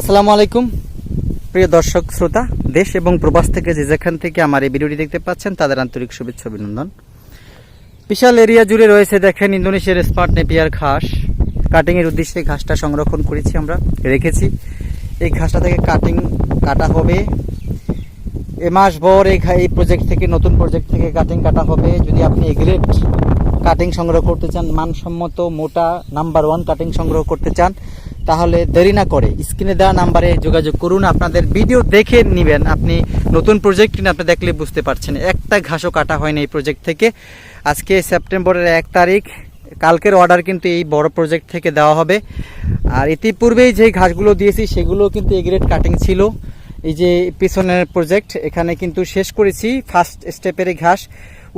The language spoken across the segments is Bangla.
আসসালামু আলাইকুম। প্রিয় দর্শক, শ্রোতা, দেশ এবং প্রবাস থেকে যে যেখান থেকে আমার এই ভিডিওটি দেখতে পাচ্ছেন, তাদের আন্তরিক শুভেচ্ছা অভিনন্দন। বিশাল এরিয়া জুড়ে রয়েছে দেখেন ইন্দোনেশিয়ার স্মার্ট নেপিয়ার ঘাস। কাটিং এর উদ্দেশ্যে ঘাসটা সংরক্ষণ করেছি আমরা, রেখেছি। এই ঘাসটা থেকে কাটিং কাটা হবে। এ মাস ভর এই এই প্রজেক্ট থেকে, নতুন প্রজেক্ট থেকে কাটিং কাটা হবে। যদি আপনি এগ্রেড কাটিং সংগ্রহ করতে চান, মানসম্মত মোটা নাম্বার ওয়ান কাটিং সংগ্রহ করতে চান তাহলে দেরি না করে স্ক্রিনে দেওয়া নাম্বারে যোগাযোগ করুন। আপনাদের ভিডিও দেখে নেবেন। আপনি নতুন প্রজেক্ট কিনা আপনি দেখলে বুঝতে পারছেন। একটা ঘাসও কাটা হয়নি এই প্রজেক্ট থেকে। আজকে সেপ্টেম্বরের এক তারিখ। কালকের অর্ডার কিন্তু এই বড় প্রজেক্ট থেকে দেওয়া হবে। আর ইতিপূর্বেই যে ঘাসগুলো দিয়েছি সেগুলো কিন্তু এগ্রেড কাটিং ছিল। এই যে পিছনের প্রজেক্ট এখানে কিন্তু শেষ করেছি ফার্স্ট স্টেপের ঘাস।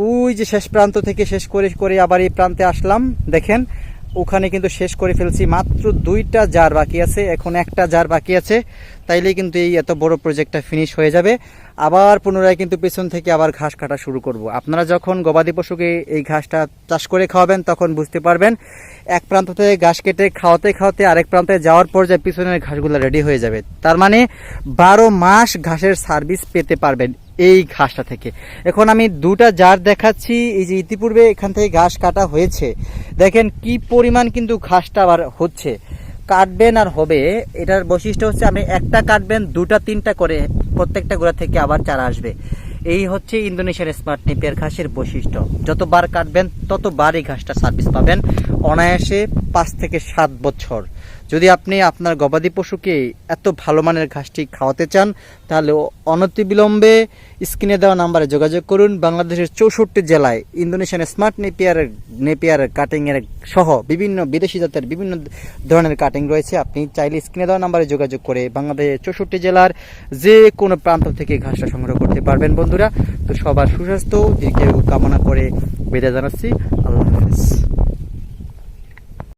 ওই যে শেষ প্রান্ত থেকে শেষ করে করে আবার এই প্রান্তে আসলাম। দেখেন ওখানে কিন্তু শেষ করে ফেলছি। মাত্র দুইটা জার বাকি আছে, এখন একটা জার বাকি আছে। তাইলে কিন্তু এই এত বড় প্রজেক্টটা ফিনিশ হয়ে যাবে। আবার পুনরায় কিন্তু পেছন থেকে আবার ঘাস কাটা শুরু করব। আপনারা যখন গবাদি পশুকে এই ঘাসটা চাষ করে খাওয়াবেন, তখন বুঝতে পারবেন, এক প্রান্ত থেকে ঘাস কেটে খাওয়াতে খাওয়াতে আরেক প্রান্তে যাওয়ার পর যে পিছনের ঘাসগুলো রেডি হয়ে যাবে। তার মানে বারো মাস ঘাসের সার্ভিস পেতে পারবেন। এই ঘাসটা থেকে। এখন আমি দুটা জার দেখাচ্ছি, এই যে ইতিপূর্বে এখান থেকে ঘাস কাটা হয়েছে। দেখেন কি পরিমাণ কিন্তু ঘাসটা আবার হচ্ছে। কাটবেন আর হবে, এটার বৈশিষ্ট্য হচ্ছে আপনি একটা কাটবেন, দুটা, তিনটা করে প্রত্যেকটা গোড়া থেকে আবার চারা আসবে। এই হচ্ছে ইন্দোনেশিয়ার স্মার্ট নেপিয়ার ঘাসের বৈশিষ্ট্য। যতবার কাটবেন, ততবার এই ঘাসটা সার্ভিস পাবেন। অনায়াসে পাঁচ থেকে সাত বছর। যদি আপনি আপনার গবাদি পশুকে এত ভালো মানের ঘাসটি খাওয়াতে চান, তাহলে অনতিবিলম্বে স্ক্রিনে দেওয়া নাম্বারে যোগাযোগ করুন। বাংলাদেশের চৌষট্টি জেলায় ইন্দোনেশিয়ান স্মার্ট নেপিয়ার নেপিয়ার কাটিংয়ের সহ বিভিন্ন বিদেশি জাতের বিভিন্ন ধরনের কাটিং রয়েছে। আপনি চাইলে স্ক্রিনে দেওয়া নাম্বারে যোগাযোগ করে বাংলাদেশের চৌষট্টি জেলার যে কোনো প্রান্ত থেকে ঘাসটা সংগ্রহ করতে পারবেন, বন্ধুরা। তো সবার সুস্বাস্থ্য দিকে কামনা করে বেদা জানাচ্ছি। আল্লাহ হাফিজ।